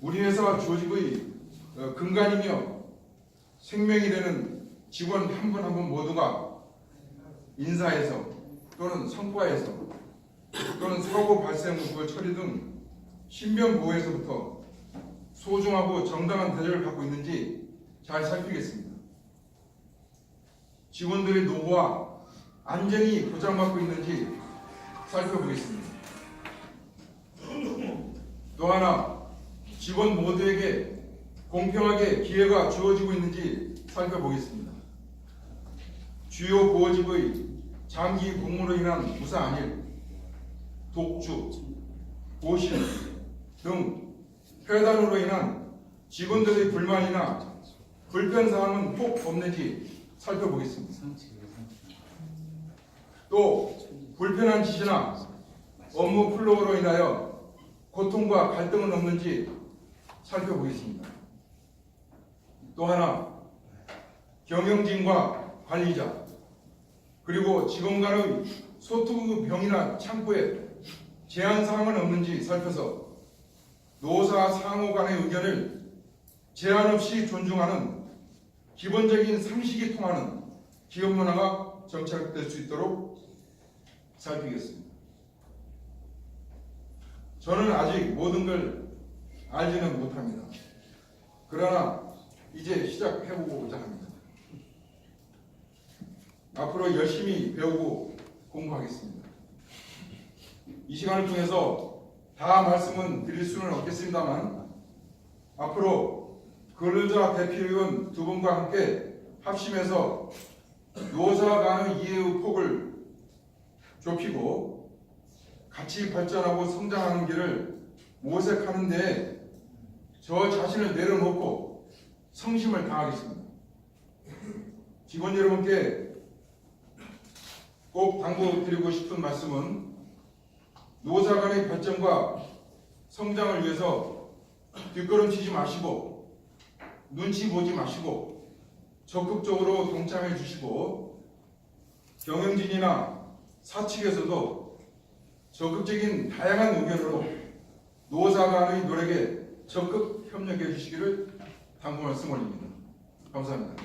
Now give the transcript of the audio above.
우리 회사 조직의 어, 근간이며 생명이 되는 직원 한 분 한 분 모두가 인사에서 또는 성과에서 또는 사고 발생 후그 처리 등 신변 보호에서부터 소중하고 정당한 대접을 받고 있는지 잘 살피겠습니다. 직원들의 노후와 안전이 보장받고 있는지 살펴보겠습니다. 또 하나 직원 모두에게 공평하게 기회가 주어지고 있는지 살펴보겠습니다. 주요 보호직의 장기 공무로 인한 무사 안일, 독주, 고실 등 폐단으로 인한 직원들의 불만이나 불편 사항은 꼭 없는지 살펴보겠습니다. 또 불편한 지시나 업무 플로우로 인하여 고통과 갈등은 없는지 살펴보겠습니다. 또 하나 경영진과 관리자 그리고 직원 간의 소통병이나 창구에 제한 사항은 없는지 살펴서 노사 상호 간의 의견을 제한 없이 존중하는 기본적인 상식이 통하는 기업 문화가 정착될 수 있도록 살피겠습니다. 저는 아직 모든 걸 알지는 못합니다. 그러나 이제 시작해보고자 합니다. 앞으로 열심히 배우고 공부하겠습니다. 이 시간을 통해서 다 말씀은 드릴 수는 없겠습니다만 앞으로 근로자 대표위원 두 분과 함께 합심해서 노사 간의 이해의 폭을 좁히고 같이 발전하고 성장하는 길을 모색하는 데저 자신을 내려놓고 성심을 다하겠습니다. 직원 여러분께 꼭 당부드리고 싶은 말씀은 노사 간의 발전과 성장을 위해서 뒷걸음치지 마시고 눈치 보지 마시고 적극적으로 동참해 주시고 경영진이나 사측에서도 적극적인 다양한 의견으로 노사 간의 노력에 적극 협력해 주시기를 당부 말씀 올립니다. 감사합니다.